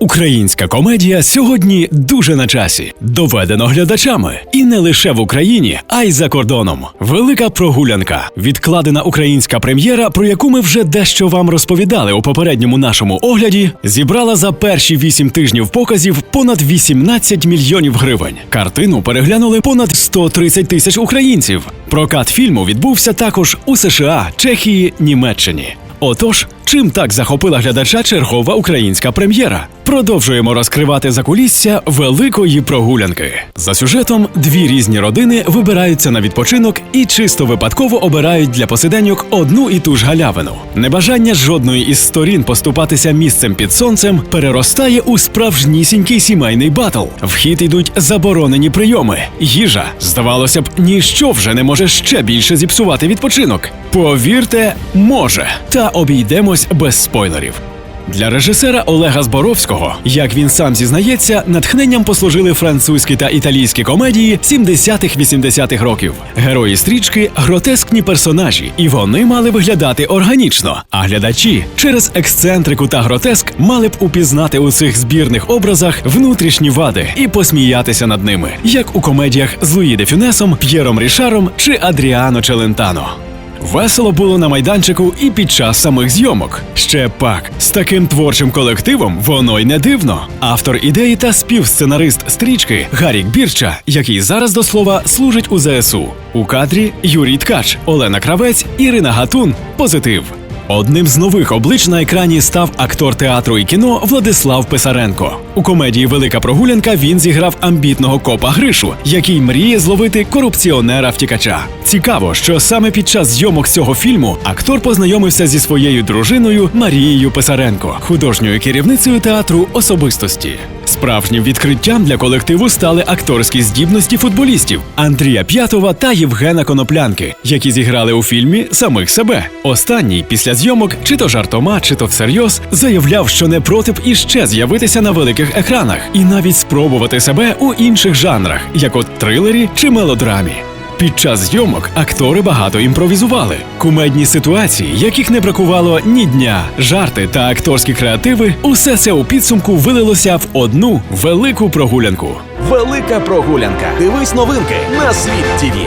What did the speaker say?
Українська комедія сьогодні дуже на часі, доведено глядачами, і не лише в Україні, а й за кордоном. Велика прогулянка, відкладена українська прем'єра, про яку ми вже дещо вам розповідали у попередньому нашому огляді, зібрала за перші вісім тижнів показів понад 18 мільйонів гривень. Картину переглянули понад 130 тисяч українців. Прокат фільму відбувся також у США, Чехії, Німеччині. Отож, чим так захопила глядача чергова українська прем'єра? Продовжуємо розкривати закулісся великої прогулянки. За сюжетом дві різні родини вибираються на відпочинок і чисто випадково обирають для посиденьок одну і ту ж галявину. Небажання жодної із сторін поступатися місцем під сонцем переростає у справжнісінький сімейний батл. В хід йдуть заборонені прийоми. Їжа, здавалося б, ніщо вже не може ще більше зіпсувати відпочинок. Повірте, може. Та обійдемось без спойлерів. Для режисера Олега Зборовського, як він сам зізнається, натхненням послужили французькі та італійські комедії 70-х-80-х років. Герої стрічки гротескні персонажі, і вони мали виглядати органічно. А глядачі через ексцентрику та гротеск мали б упізнати у цих збірних образах внутрішні вади і посміятися над ними, як у комедіях з Луї де Фюнесом, П'єром Рішаром чи Адріано Челентано. Весело було на майданчику і під час самих зйомок. Ще пак, з таким творчим колективом воно й не дивно. Автор ідеї та співсценарист стрічки Гарік Бірча, який зараз до слова служить у ЗСУ. У кадрі Юрій Ткач, Олена Кравець, Ірина Гатун. Позитив. Одним з нових облич на екрані став актор театру і кіно Владислав Писаренко. У комедії Велика прогулянка він зіграв амбітного копа Гришу, який мріє зловити корупціонера втікача. Цікаво, що саме під час зйомок цього фільму актор познайомився зі своєю дружиною Марією Писаренко, художньою керівницею театру особистості. Справжнім відкриттям для колективу стали акторські здібності футболістів Андрія П'ятова та Євгена Коноплянки, які зіграли у фільмі самих себе. Останній після зйомок, чи то жартома, чи то всерйоз, заявляв, що не проти б іще з'явитися на великих екранах і навіть спробувати себе у інших жанрах, як от трилері чи мелодрамі. Під час зйомок актори багато імпровізували. Кумедні ситуації, яких не бракувало ні дня, жарти та акторські креативи, усе це у підсумку вилилося в одну велику прогулянку. Велика прогулянка. Дивись новинки на світ ТІВІ.